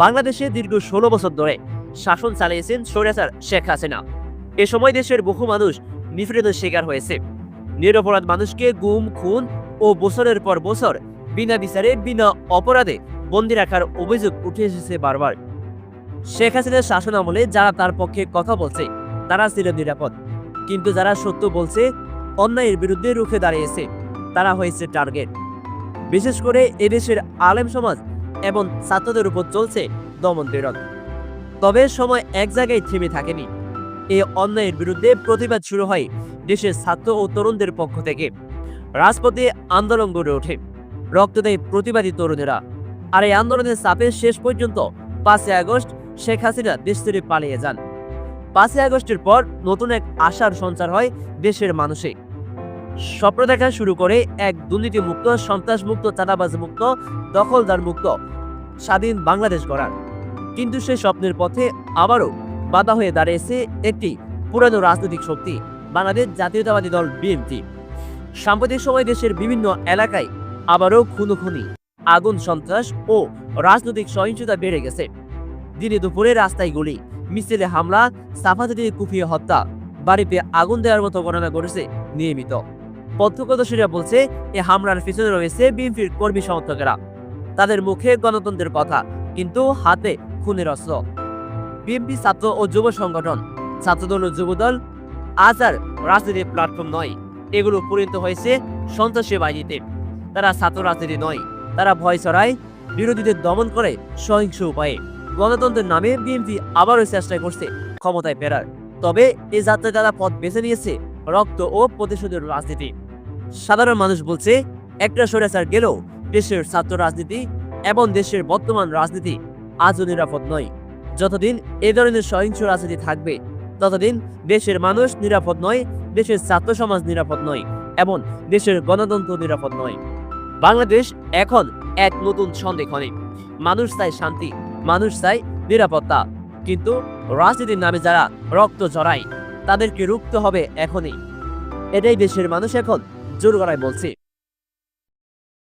বাংলাদেশে দীর্ঘ ষোলো বছর ধরে শাসন চালিয়েছেন স্বৈরাচার শেখ হাসিনা। এ সময় দেশের বহু মানুষ নিপীড়নের শিকার হয়েছে। নিরপরাধ মানুষকে গুম, খুন ও বছরের পর বছর বিনা বিচারে, বিনা অপরাধে বন্দী রাখার অভিযোগ উঠে এসেছে বারবার। শেখ হাসিনার শাসন আমলে যারা তার পক্ষে কথা বলছে, তারা ছিল নিরাপদ। কিন্তু যারা সত্য বলছে, অন্যায়ের বিরুদ্ধে রুখে দাঁড়িয়েছে, তারা হয়েছে টার্গেট। বিশেষ করে এদেশের আলেম সমাজ এবং ছাত্রদের উপর চলছে দমন পীড়ন। তবে সময় এক জায়গায় থেমে থাকেনি। এই অন্যায়ের বিরুদ্ধে প্রতিবাদ শুরু হয় দেশের ছাত্র ও তরুণদের পক্ষ থেকে। রাজপথে আন্দোলন গড়ে ওঠে। রক্ত দেয় প্রতিবাদী তরুণেরা। আর এই আন্দোলনের চাপে শেষ পর্যন্ত পাঁচই আগস্ট শেখ হাসিনা দেশ ছেড়ে পালিয়ে যান। পাঁচই আগস্টের পর নতুন এক আশার সঞ্চার হয় দেশের মানুষে। স্বপ্ন দেখা শুরু করে এক দুর্নীতি মুক্ত সন্ত্রাস মুক্ত চাঁদাবাজ মুক্ত দখলদার মুক্ত স্বাধীন বাংলাদেশ গড়ার। কিন্তু সেই স্বপ্নের পথে আবারও বাধা হয়ে দাঁড়িয়েছে একটি পুরানো রাজনৈতিক শক্তি, বাংলাদেশ জাতীয়তাবাদী দল বিএনপি। সাম্প্রতিক সময় দেশের বিভিন্ন এলাকায় আবারও খুনোখুনি, আগুন সন্ত্রাস ও রাজনৈতিক সহিংসতা বেড়ে গেছে। দিনে দুপুরে রাস্তায় গুলি, মিছিলে হামলা, সাফাতে কুপিয়ে হত্যা, বাড়িতে আগুন দেওয়ার মতো ঘটনা ঘটেছে নিয়মিত। প্রত্যক্ষদর্শীরা বলছে, এ হামলার পিছনে রয়েছে বিএনপির কর্মী সমর্থকেরা। তাদের মুখে গণতন্ত্রের কথা, কিন্তু হাতে খুনের অস্ত্র। বিএনপি ছাত্র ও যুব সংগঠন, ছাত্রদল ও যুবদল, আজ আর রাজনীতির প্ল্যাটফর্ম নয়। এগুলো পরিণত হয়েছে সন্ত্রাসী বাহিনীতে। তারা ছাত্র রাজনীতি নয়। তারা ভয় ছড়ায়, বিরোধীদের দমন করে সহিংস উপায়ে। গণতন্ত্রের নামে বিএনপি আবারও চেষ্টা করছে ক্ষমতায় ফেরার। তবে এই যাত্রায় তারা পথ বেছে নিয়েছে রক্ত ও প্রতিশোধের রাজনীতি। সাধারণ মানুষ বলছে, একটা স্বৈরাচার গেলেও দেশের ছাত্র রাজনীতি এবং দেশের বর্তমান রাজনীতি আজও নিরাপদ নয়। যতদিন এ ধরনের সহিংস রাজনীতি থাকবে, ততদিন দেশের মানুষ নিরাপদ নয়, দেশের ছাত্র সমাজ নিরাপদ নয় এবং দেশের গণতন্ত্র নিরাপদ নয়। বাংলাদেশ এখন এক নতুন সন্দেহনে মানুষ চায় শান্তি, মানুষ চায় নিরাপত্তা। কিন্তু রাজনীতির নামে যারা রক্ত জড়ায় তাদেরকে রুখতে হবে এখনই। এটাই দেশের মানুষ এখন জোর গলায় বলছে।